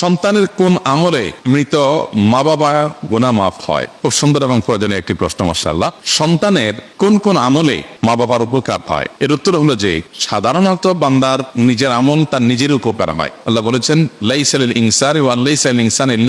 সন্তানের কোন আমলে মৃত মা বাবা গোনা মাফ হয়? খুব সুন্দর এবং প্রয়োজনীয় একটি প্রশ্ন মাসাল্লাহ সন্তানের কোন কোন আমলে মা বাবার উপকার হয়? এর উত্তর হলো যে, সাধারণত বান্দার নিজের আমল তার নিজের উপকার হয়। আল্লাহ বলেছেন ইনসার ওয়ান ইনসান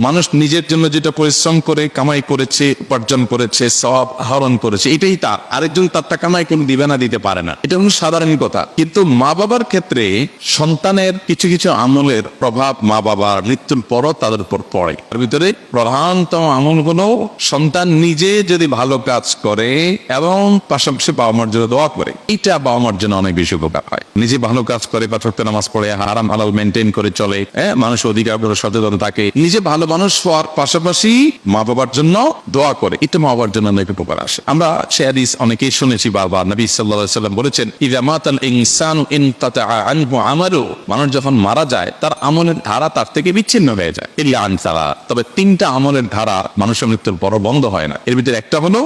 মানুষ নিজের জন্য যেটা পরিশ্রম করে, কামাই করেছে, উপার্জন করেছে সব আহরণ করেছে, এটাই তার। আরেকজন তার তারটা কামাই কোনো দিবে না দিতে পারে না। এটা হলো সাধারণ কথা। কিন্তু মা বাবার ক্ষেত্রে সন্তানের কিছু কিছু আমলের প্রভাব মা বাবার মৃত্যুর পরও তাদের উপর পড়ে। তার ভিতরে প্রধানতম কোন সন্তান নিজে যদি ভালো কাজ করে এবং পাশাপাশি বাবা মার জন্য দোয়া করে। এটা বাবা মার জন্য অনেক বেশি উপকার হয়। নিজে ভালো কাজ করে ওয়াক্ত নামাজ পড়ে, হারাম হালাল মেনটেন করে চলে। হ্যাঁ মানুষ অধিকার সচেতন থাকে। নিজে ভালো মানুষ হওয়ার পাশাপাশি মা বাবার জন্য দোয়া করে। এটা মা বাবার জন্য অনেক উপকার আসে। আমরা শেয়ারিস অনেকেই শুনেছি বারবার নবী সাল্লাম বলেছেন মানুষ যখন মারা যায়, তার আমলের ধারা তার থেকে বিচ্ছিন্ন হয়ে যায়। আনসালা তবে তিনটা আমলের ধারা মানুষের মৃত্যুর পর বন্ধ হয় না। এর ভিতরে একটা হলো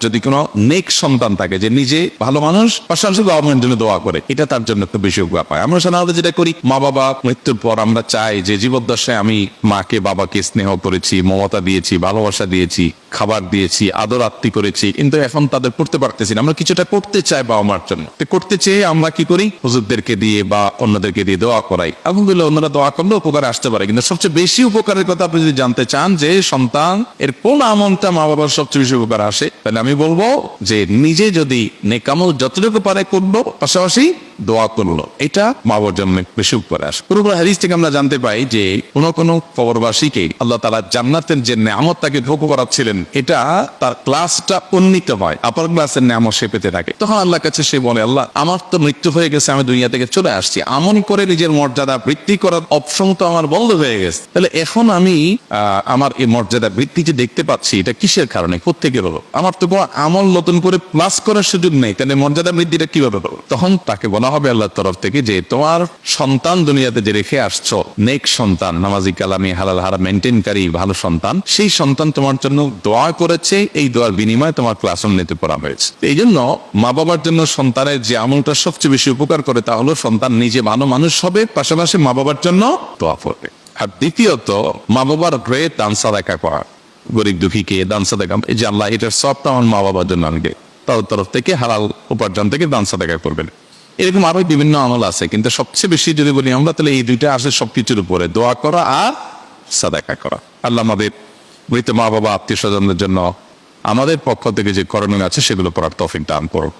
যদি কোনো নেক সন্তান থাকে, যে নিজে ভালো মানুষ, পাশাপাশি বাবা মায়ের জন্য দোয়া করে, এটা তার জন্য খুব বেশি পায় আমরা সাধারণত যেটা করি, মা বাবা মৃত্যুর পর আমরা চাই যে জীবদ্দশায় আমি মাকে, বাবাকে স্নেহ করেছি, মমতা দিয়েছি, ভালোবাসা দিয়েছি, খাবার দিয়েছি, আদর আত্মি করেছি, কিন্তু এখন তাদের করতে পারতেছি না। আমরা কিছুটা করতে চাই বাবা মার জন্য। করতে চেয়ে আমরা কি করি? হুজুরদেরকে দিয়ে বা অন্যদেরকে দিয়ে দোয়া করাই। আলহামদুলিল্লাহ, অন্যরা দোয়া করলে উপকার আসতে পারে। কিন্তু সবচেয়ে বেশি উপকারের কথা আপনি যদি জানতে চান যে সন্তান, এর কোন আমলটা মা বাবার সবচেয়ে বেশি উপকার আসে, তাহলে আমি বলব যে নিজে যদি নেকামল যতটুকু পারে করব পাশাপাশি দোয়া করল। এটা মা বাবার জন্য বেশি উপকার। আসে পুরো হাদিস থেকে আমরা জানতে পাই যে কোন কোন কবরবাসীকে আল্লাহ তালা জান্নাতের যে নামত তাকে ভোগ করাচ্ছিলেন, এটা তার ক্লাসটা উন্নীত হয়। আপার ক্লাসের নামও সে পেতে থাকে। তখন আল্লাহর কাছে সে বলে, আল্লাহ, আমার তো মৃত্যু হয়ে গেছে, আমি দুনিয়া থেকে চলে আসছি। আমন করে নিজের মর্যাদা বৃদ্ধি করার অপশন তো আমার বন্ধ হয়ে গেছে। তাহলে এখন আমি আমার এই মর্যাদা বৃদ্ধি যে দেখতে পাচ্ছি, এটা কিসের কারণে? কোথেকে হলো? আমার তো আমল নতুন করে প্লাস করার সুযোগ নেই। তাহলে মর্যাদা বৃদ্ধিটা কীভাবে তখন তাকে বলা হবে আল্লাহর তরফ থেকে যে তোমার সন্তান দুনিয়াতে যে রেখে আসছো, নেক সন্তান, নামাজি কালামি, হালাল হারা মেনটেনকারী ভালো সন্তান, সেই সন্তান তোমার জন্য দোয়া করেছে, এই দোয়ার বিনিময়ে তোমার ক্লাস নিতে পড়া হয়েছে। এই জন্য মা বাবার জন্য সন্তানের যে আমলটা সবচেয়ে বেশি উপকার করে তা হলো সন্তান নিজে ভালো মানুষ হবে, পাশাপাশি মা বাবার জন্য দোয়া করবে। আর দ্বিতীয়ত, মা বাবার হয়ে দান সাদাকা করা গরিব দুঃখীকে দান সাদাকা, এই যে আল্লাহ এটার সবটা আমার মা বাবার জন্য আনবে। তার তরফ থেকে হালাল উপার্জন থেকে দান সাদাকা করবেন। এরকম আরও বিভিন্ন আমল আছে, কিন্তু সবচেয়ে বেশি যদি বলি আমরা, তাহলে এই দুইটা আসে সবকিছুর উপরে, দোয়া করা আর সাদাকা করা। আল্লাহ আমাদের মৃত মা বাবা আত্মীয় স্বজনদের জন্য আমাদের পক্ষ থেকে যে করণীয় আছে, সেগুলো করার তফিক দান করুন